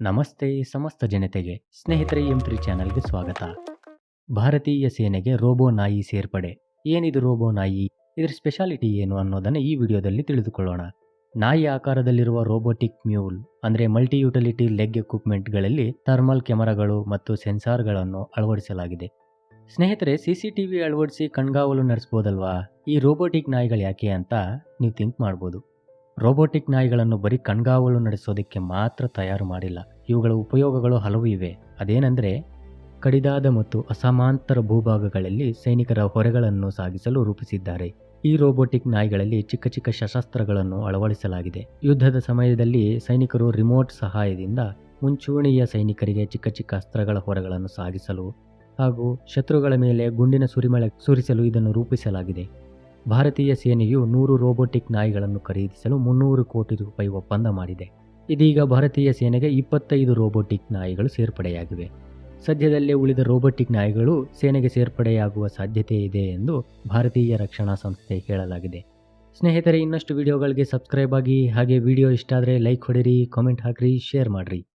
ನಮಸ್ತೆ ಸಮಸ್ತ ಜನತೆಗೆ ಸ್ನೇಹಿತರೆ ಎಂ ತ್ರೀ ಚಾನಲ್ಗೆ ಸ್ವಾಗತ. ಭಾರತೀಯ ಸೇನೆಗೆ ರೋಬೋ ನಾಯಿ ಸೇರ್ಪಡೆ. ಏನಿದು ರೋಬೋ ನಾಯಿ? ಇದರ ಸ್ಪೆಷಾಲಿಟಿ ಏನು ಅನ್ನೋದನ್ನು ಈ ವಿಡಿಯೋದಲ್ಲಿ ತಿಳಿದುಕೊಳ್ಳೋಣ. ನಾಯಿ ಆಕಾರದಲ್ಲಿರುವ ರೋಬೋಟಿಕ್ ಮ್ಯೂಲ್ ಅಂದರೆ ಮಲ್ಟಿ ಯುಟಿಲಿಟಿ ಲೆಗ್ ಎಕ್ವಿಪ್ಮೆಂಟ್ಗಳಲ್ಲಿ ಥರ್ಮಲ್ ಕ್ಯಾಮರಾಗಳು ಮತ್ತು ಸೆನ್ಸಾರ್ಗಳನ್ನು ಅಳವಡಿಸಲಾಗಿದೆ. ಸ್ನೇಹಿತರೆ ಸಿ ಸಿ ಟಿ ವಿ ಅಳವಡಿಸಿ ಕಣ್ಗಾವಲು ನಡೆಸ್ಬೋದಲ್ವಾ? ಈ ರೋಬೋಟಿಕ್ ನಾಯಿಗಳು ಯಾಕೆ ಅಂತ ನೀವು ಥಿಂಕ್ ಮಾಡ್ಬೋದು. ರೋಬೋಟಿಕ್ ನಾಯಿಗಳನ್ನು ಬರೀ ಕಣ್ಗಾವಲು ನಡೆಸೋದಕ್ಕೆ ಮಾತ್ರ ತಯಾರು ಮಾಡಿಲ್ಲ. ಇವುಗಳ ಉಪಯೋಗಗಳು ಹಲವು ಇವೆ. ಅದೇನೆಂದರೆ, ಕಡಿದಾದ ಮತ್ತು ಅಸಮಾಂತರ ಭೂಭಾಗಗಳಲ್ಲಿ ಸೈನಿಕರ ಹೊರೆಗಳನ್ನು ಸಾಗಿಸಲು ರೂಪಿಸಿದ್ದಾರೆ. ಈ ರೋಬೋಟಿಕ್ ನಾಯಿಗಳಲ್ಲಿ ಚಿಕ್ಕ ಚಿಕ್ಕ ಶಸ್ತ್ರಗಳನ್ನು ಅಳವಡಿಸಲಾಗಿದೆ. ಯುದ್ಧದ ಸಮಯದಲ್ಲಿ ಸೈನಿಕರು ರಿಮೋಟ್ ಸಹಾಯದಿಂದ ಮುಂಚೂಣಿಯ ಸೈನಿಕರಿಗೆ ಚಿಕ್ಕ ಚಿಕ್ಕ ಅಸ್ತ್ರಗಳ ಹೊರೆಗಳನ್ನು ಸಾಗಿಸಲು ಹಾಗೂ ಶತ್ರುಗಳ ಮೇಲೆ ಗುಂಡಿನ ಸುರಿಮಳೆ ಸುರಿಸಲು ಇದನ್ನು ರೂಪಿಸಲಾಗಿದೆ. ಭಾರತೀಯ ಸೇನೆಯು ನೂರು ರೋಬೋಟಿಕ್ ನಾಯಿಗಳನ್ನು ಖರೀದಿಸಲು ಮುನ್ನೂರು ಕೋಟಿ ರೂಪಾಯಿ ಒಪ್ಪಂದ ಮಾಡಿದೆ. ಇದೀಗ ಭಾರತೀಯ ಸೇನೆಗೆ ಇಪ್ಪತ್ತೈದು ರೋಬೋಟಿಕ್ ನಾಯಿಗಳು ಸೇರ್ಪಡೆಯಾಗಿವೆ. ಸದ್ಯದಲ್ಲೇ ಉಳಿದ ರೋಬೋಟಿಕ್ ನಾಯಿಗಳು ಸೇನೆಗೆ ಸೇರ್ಪಡೆಯಾಗುವ ಸಾಧ್ಯತೆ ಇದೆ ಎಂದು ಭಾರತೀಯ ರಕ್ಷಣಾ ಸಂಸ್ಥೆ ಹೇಳಲಾಗಿದೆ. ಸ್ನೇಹಿತರೆ, ಇನ್ನಷ್ಟು ವಿಡಿಯೋಗಳಿಗೆ ಸಬ್ಸ್ಕ್ರೈಬ್ ಆಗಿ ಹಾಗೆ ವಿಡಿಯೋ ಇಷ್ಟ ಆದರೆ ಲೈಕ್ ಹೊಡಿರಿ ಕಾಮೆಂಟ್ ಹಾಕಿರಿ, ಶೇರ್ ಮಾಡಿರಿ.